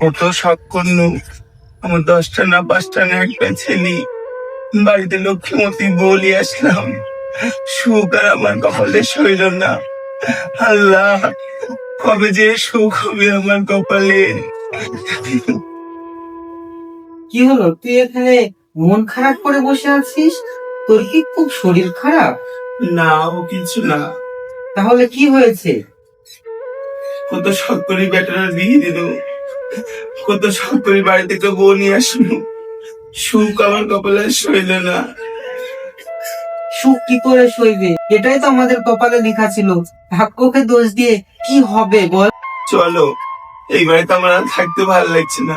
কত শখ করল আমার দশটা না পাঁচটা না একটা ছেলে। বাড়িতে লক্ষ্মীমতি বলি আসলাম। সুখ আর আমার কপালে সইল না। আল্লাহ কবে যে সুখ হবে আমার কপালে? কি হলো? তুই এখানে মন খারাপ করে বসে আছিস? তোর কি খুব শরীর খারাপ? না ও কিছু না। তাহলে কি হয়েছে? কত শখ করে বেটারা বিয়ে দিল। কত শখ করে বাড়ি থেকে বউ নিয়ে আসলো। সুখ আমার কপালে সইল না। সুখ কি করে সইবে? এটাই তো আমাদের কপালে লেখা ছিল। ভাগ্যকে দোষ দিয়ে কি হবে বল? চলো এই বাড়িতে আমার আর থাকতে ভালো লাগছে না।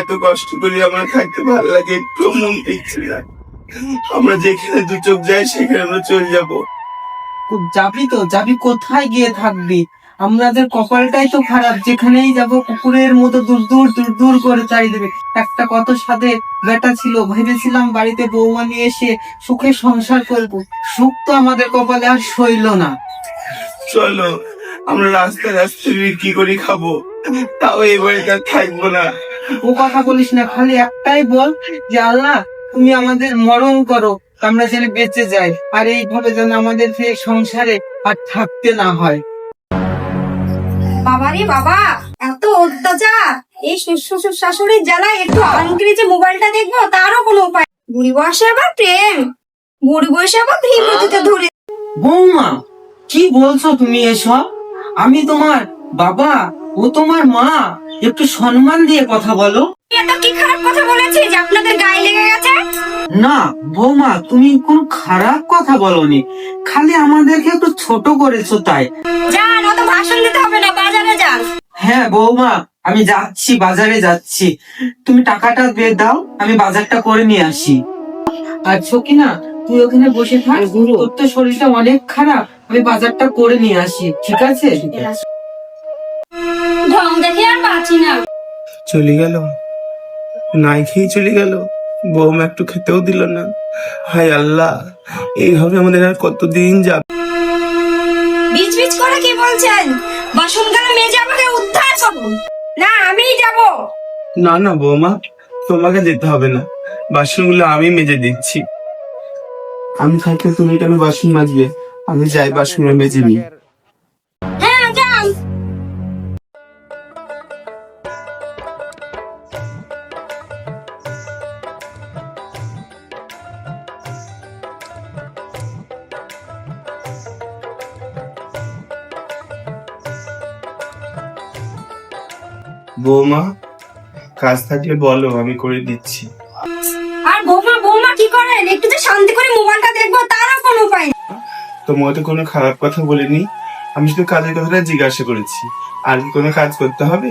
এত কষ্ট করে আমার থাকতে ভালো লাগে একটু মন দেখছে না। আমরা যেখানে দু চোখ যাই সেখানে আমরা চলে যাব। যাবি তো? যাবি কোথায় গিয়ে থাকবি? আমাদের কপালটাই তো খারাপ যেখানেই যাব কুকুরের মতো দূর দূর দূর দূর করে চাই দেবে একটা কত সাথে বেটা ছিল ভেবেছিলাম বাড়িতে বৌমা নিয়ে এসে সুখে সংসার করব। সুখ তো আমাদের কপালে আর সইল না। চলো আমরা রাস্তায় রাস্তায় বিক্রি করে খাব? তাও এই বাড়িতে আর থাকব না। ও কথা বলিস না খালি একটাই বল যে আল্লাহ তুমি আমাদের মরণ করো আমরা যেন বেঁচে যাই আর এইভাবে যেন আমাদের ফের সংসারে আর থাকতে না হয়। বাবারে বাবা এত অত্যাচার। এই শ্বশুর শাশুড়ির জ্বালায় একটু আনক্রিজে মোবাইলটা দেখব তারও কোনো উপায় বুড়ি বয়সে আবার প্রেম। বুড়ি বয়সে আবার ভিমতিতে ধরে বৌমা কি বলছো তুমি এসব? আমি তোমার বাবা ও তোমার মা। একটু সম্মান দিয়ে কথা বলো। এটা কি খারাপ কথা বলেছি যে আপনাদের গায়ে লেগে গেছে? না বৌমা তুমি কোনো খারাপ কথা বলনি। খালি আমাদেরকে একটু ছোট করেছ তাই। যান অত ভাষণ দিতে হবে না বাজারে যান। হ্যাঁ বৌমা আমি যাচ্ছি বাজারে যাচ্ছি। তুমি টাকাটা দিয়ে দাও আমি বাজারটা করে নিয়ে আসি। আর সকিনা তুই ওখানে বসে থাক তোর তো শরীরটা অনেক খারাপ। আমি বাজারটা করে নিয়ে আসি ঠিক আছে? ঢং দেখে আর বাঁচি না। চলে গেল। নাই খেয়ে চলে গেল। বৌমা একটু খেতেও দিল না। হায় আল্লাহ এইভাবে আমাদের আর কতদিন যাবে? বিচ বিচ করে কি বলছেন? বাসন গালা মেজে আমাকে উদ্ধার করুন। না আমিই যাব। না না বৌমা তোমাকে যেতে হবে না। বাসনগুলো আমি মেজে দিচ্ছি। আমি থাকলে তুমি কেন বাসন মাজবে? আমি যাই বাসনগুলো মেজে নিই। বৌমা কাজ থাকলে বলো আমি করে দিচ্ছি। আর বৌমা বৌমা কি করেন? একটু যে শান্তি করে মোবাইলটা দেখব তারও কোনো উপায় নেই। তোমাকে তো কোনো খারাপ কথা বলিনি। আমি শুধু কাজের কথাটা জিজ্ঞাসা করেছি। আর কি কোনো কাজ করতে হবে?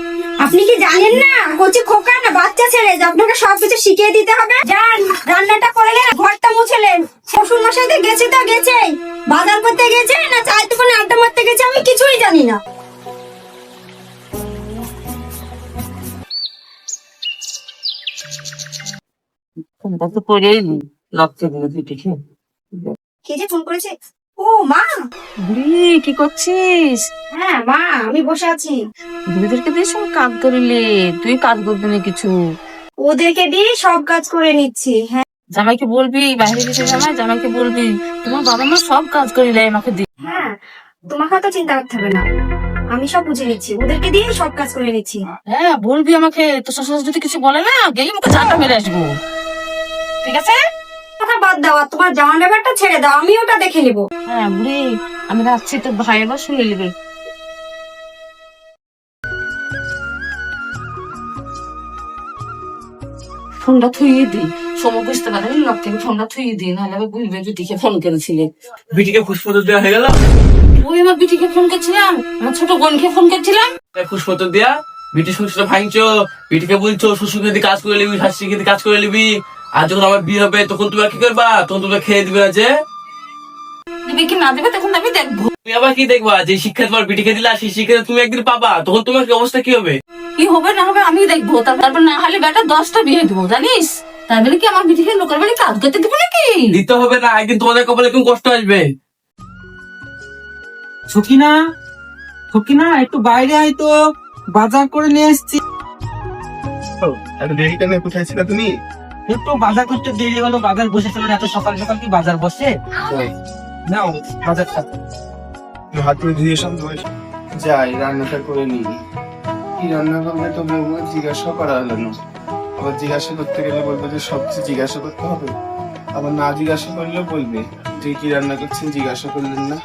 আপনি কি জানেন না? কচি খোকা না বাচ্চা ছেলে যে আপনাকে সবকিছু শিখিয়ে দিতে হবে। যান রান্নাটা করলেন ঘরটা মুছলেন শ্বশুর মশাইতে গেছে তো গেছে বাজার করতে গেছে না চায়ের দোকানে আড্ডা মারতে গেছে আমি কিছুই জানি না। ফোনটা তো করেই দিলে তুই কে যে ফোন করেছে? ও মা! বুড়ি কি করছিস? হ্যাঁ মা আমি বসে আছি। বুড়িদেরকে দিয়ে সব কাজ করিলে তুই কাজ করবি না কিছু? ওদেরকে দিয়ে সব কাজ করে নিচ্ছি হ্যাঁ। জামাইকে বলবি বাইরে গেছে জামাই জামাইকে বলবি তোমার বাবা মা সব কাজ করিলে আমাকে দি হ্যাঁ তোমাকে তো চিন্তা করতে হবে না। আমি সব বুঝে নিচ্ছি। ওদেরকে দিয়ে সব কাজ করে নিচ্ছি। হ্যাঁ বলবি আমাকে তো শ্বশুর যদি কিছু বলে না গেলে মুখে চাটা মেরে আসব। ঠিক আছে? কথা বাদ দাও আর তোমার জামা ব্যাপারটা ছেড়ে দাও আমি ওটা দেখে নিবো। হ্যাঁ বুড়ি আমি রাখছি তোর ভাই এবার শুনে নেবে। ফোনটা থুইয়ে দি। সময় বুঝতে পারে লোক থেকে ফোনটা থুইয়ে দি নাহলে আবার বুঝবে বিটিকে ফোন করেছিলে বিটিকে ফুসফুতো দেওয়া হয়ে গেল। ওই আমার বিটিকে ফোন করছিলাম? আমার ছোট বোনকে ফোন করছিলাম? দেয়া বিটি শ্বশুর ভাঙছো বিটিকে বলছো কাজ করে নিবি কাজ করে নিবি আর যখন আমার বিয়ে হবে তখন কি করবা? তখন খেয়ে দিবে না যে দিবে কি না দেবে তখন আমি দেখব। তুমি আবার কি দেখবা? যে শিক্ষা তোমার বিটিকে দিলা সেই শিক্ষা তুমি একদিন পাবা তখন তোমার কি অবস্থা কি হবে? কি হবে না হবে আমি দেখব। তারপর না হলে বেটা দশটা বিয়ে দেবো জানিস? তাই বলে কি আমার বিটিকে লোকের বাড়ি কাজ করতে দেবো নাকি? দিতে হবে না একদিন তোমাদের কপালে কোন কষ্ট আসবে। সকিনা সকিনা একটু বাইরে আয় তো। বাজার করে নিয়ে এসছি। দেরি কেন? কোথায় ছিল তুমি? একটু বাজার করতে দেরি হলো বাজার বসেছিল না এত সকাল সকাল কি বাজার বসে? নাও বাজার খাতে হাত ধুয়ে সব বসে। যাই রান্নাটা করে নিই। কি রান্না করবে তো বৌমা জিজ্ঞাসা করা হলো না। আবার জিজ্ঞাসা করতে গেলে বলবে যে সবচেয়ে জিজ্ঞাসা করতে হবে। আবার না জিজ্ঞাসা করলেও বলবে যে কি রান্না করছেন জিজ্ঞাসা করলেন না।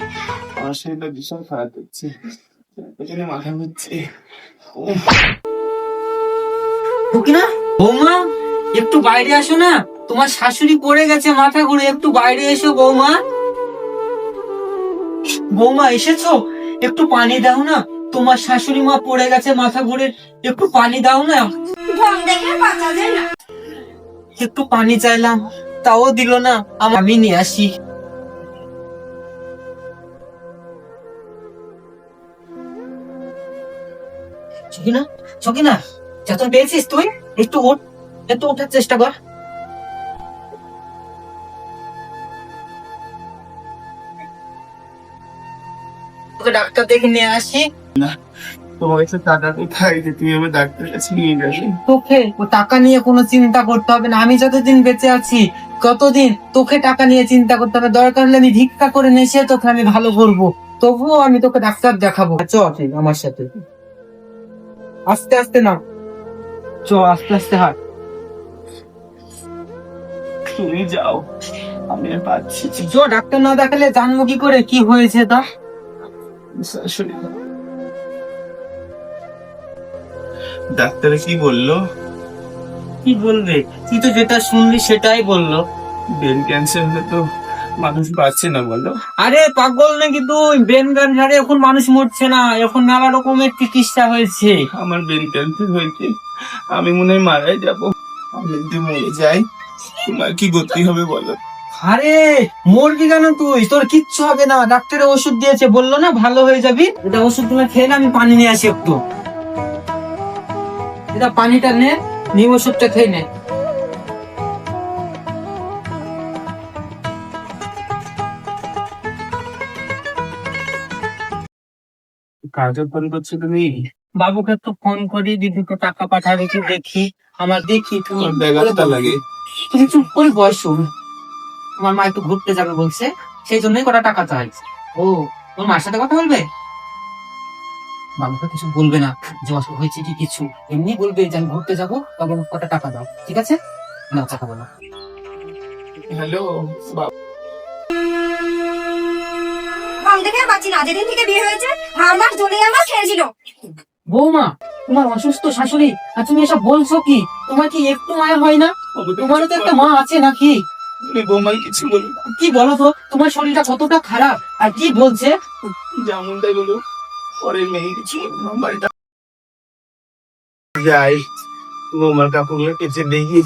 আমার শরীরটা ভীষণ খারাপ হচ্ছে এখানে মাথা না বৌমা একটু বাইরে আসো না। তোমার শাশুড়ি পড়ে গেছে মাথা ঘুরে। একটু বাইরে এসো বৌমা। বৌমা এসেছ? একটু পানি দাও না। তোমার শাশুড়ি মা পড়ে গেছে মাথা ঘুরে। একটু পানি দাও না। ঢং দেখে বাঁচা যায় না। একটু পানি চাইলাম তাও দিল না। আমি নিয়ে আসি। সকিনা সকিনা যখন পেয়েছিস তুই? একটু ওঠ একটু ওঠার চেষ্টা কর। তোকে ডাক্তার দেখে নিয়ে আসি। তোমার কাছে টাকা কোথায় যে তুমি আমার ডাক্তারের কাছে নিয়ে যাবে তোকে টাকা নিয়ে কোনো চিন্তা করতে হবে না। আমি যতদিন বেঁচে আছি কতদিন তোকে টাকা নিয়ে চিন্তা করতে হবে। দরকার হলে আমি ভিক্ষা করে নেসে তোকে আমি ভালো করব। তবুও আমি তোকে ডাক্তার দেখাবো। চ তুই আমার সাথে। আস্তে আস্তে না চ আস্তে আস্তে হাট। তুমি যাও আমি আর পাচ্ছি। চ ডাক্তার না দেখালে জানব কি করে কি হয়েছে তা? শাশুড়ি। ডাক্তারে কি বলল? কি বলবে? তুই তো যেটা শুনলি সেটাই বলল। ব্রেন ক্যান্সার হলে তো মানুষ বাঁচে না বলো? আরে পাগল নাকি তুই? ব্রেন ক্যান্সারে এখন মানুষ মরছে না। এখন নানা রকমের চিকিৎসা হয়েছে। আমার ব্রেন ক্যান্সার হয়েছে? আমি মনে হয় মারাই যাব। আমি যদি মরে যাই। তোমার কি গতি হবে বলো? আরে মরবি কেন তুই? তোর কিচ্ছু হবে না। ডাক্তারের ওষুধ দিয়েছে। বলল না ভালো হয়ে যাবি। এটা ওষুধ তুমি খেয়ে না আমি পানি নিয়ে আসি একটু। এটা পানিটা নে নিম ওষুধটা খেয়ে নে। কাজে ফোন করছ তুমি বাবুকে একটু ফোন করি দিদিকে টাকা পাঠাবে কি দেখি আমার দেখি তুমি তোমার লাগে। তুমি চুপ করে বসো আমার মা একটু ঘুরতে যাবে বলছে সেই জন্যই কটা টাকা চাইছে ও তোর মার সাথে কথা বলবে? বাবুকে কিছু বলবে না যে অসুখ হয়েছে কি কিছু। এমনি বলবে যে আমি ঘুরতে যাব তবে কটা টাকা দাও ঠিক আছে? না কথা বলো। হ্যালো দেখে আর না। যেদিন থেকে বিয়ে হয়েছে আমার আমার খেয়েছিল। বৌমা তোমার অসুস্থ শাশুড়ি আর তুমি এসব বলছো কি? তোমার কি একটু মায়া হয় না? তোমারও তো একটা মা আছে নাকি? তুমি বৌমাই কিছু বলো কি বলো তো? তোমার শরীরটা কতটা খারাপ? আর কি বলছে? যেমন তাই বলো পরে মেয়ে কিছু বলো না বাড়িটা। যাই বৌমার কাপড়গুলো কেচে দেখি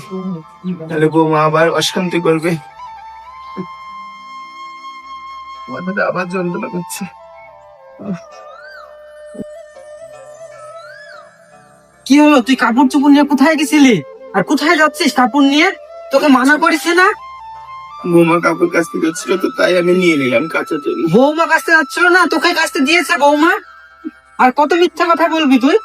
তাহলে বৌমা আবার অশান্তি করবে। মাথাটা আবার যন্ত্রণা করছে। কি হলো? তুই কাপড় চোপড় নিয়ে কোথায় গেছিলি? আর কোথায় যাচ্ছিস কাপড় নিয়ে? তোকে মানা করেছে না? বৌমা কাপড় কাচতে যাচ্ছিল তো তাই আমি নিয়ে নিলাম কাচার জন্য। বৌমা কাছতে যাচ্ছিল না? তোকে কাছতে দিয়েছে বৌমা? আর কত মিথ্যা কথা বলবি তুই?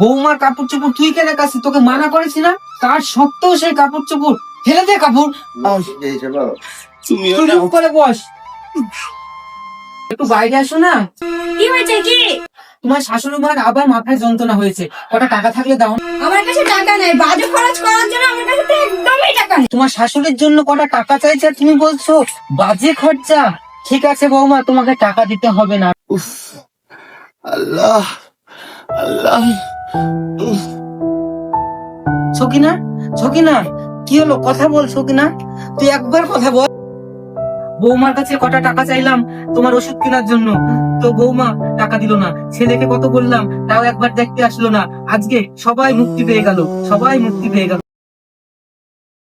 বৌমার কাপড় চোপড় তুই কেন কাছে তোকে মানা করেছি না? তার সত্ত্বেও সেই কাপড় চোপড় ফেলে দে কাপড়। তুমি চুপ করে বস। একটু বাইরে আসো না। কি হয়েছে কি? তোমার শাশুড়ি মার আবার মাথায় যন্ত্রণা হয়েছে। কটা টাকা থাকলে দাও। আমার কাছে টাকা নেই বাজে খরচ করার জন্য আমার কাছে তো একদমই টাকা নেই। তোমার শাশুড়ির জন্য কটা টাকা চাইছে আর তুমি বলছো বাজে খরচা। ঠিক আছে বৌমা তোমাকে টাকা দিতে হবে না। উফ আল্লাহ আল্লাহ উফ, সকিনা সকিনা কি হলো? কথা বল সকিনা। তুই একবার কথা বল। বৌমার কাছে কটা টাকা চাইলাম তোমার ওষুধ কেনার জন্য। তো বৌমা টাকা দিল না। ছেলেকে কত বললাম, তাও একবার দেখতে আসলো না। আজকে সবাই মুক্তি পেয়ে গেল, সবাই মুক্তি পেয়ে গেল।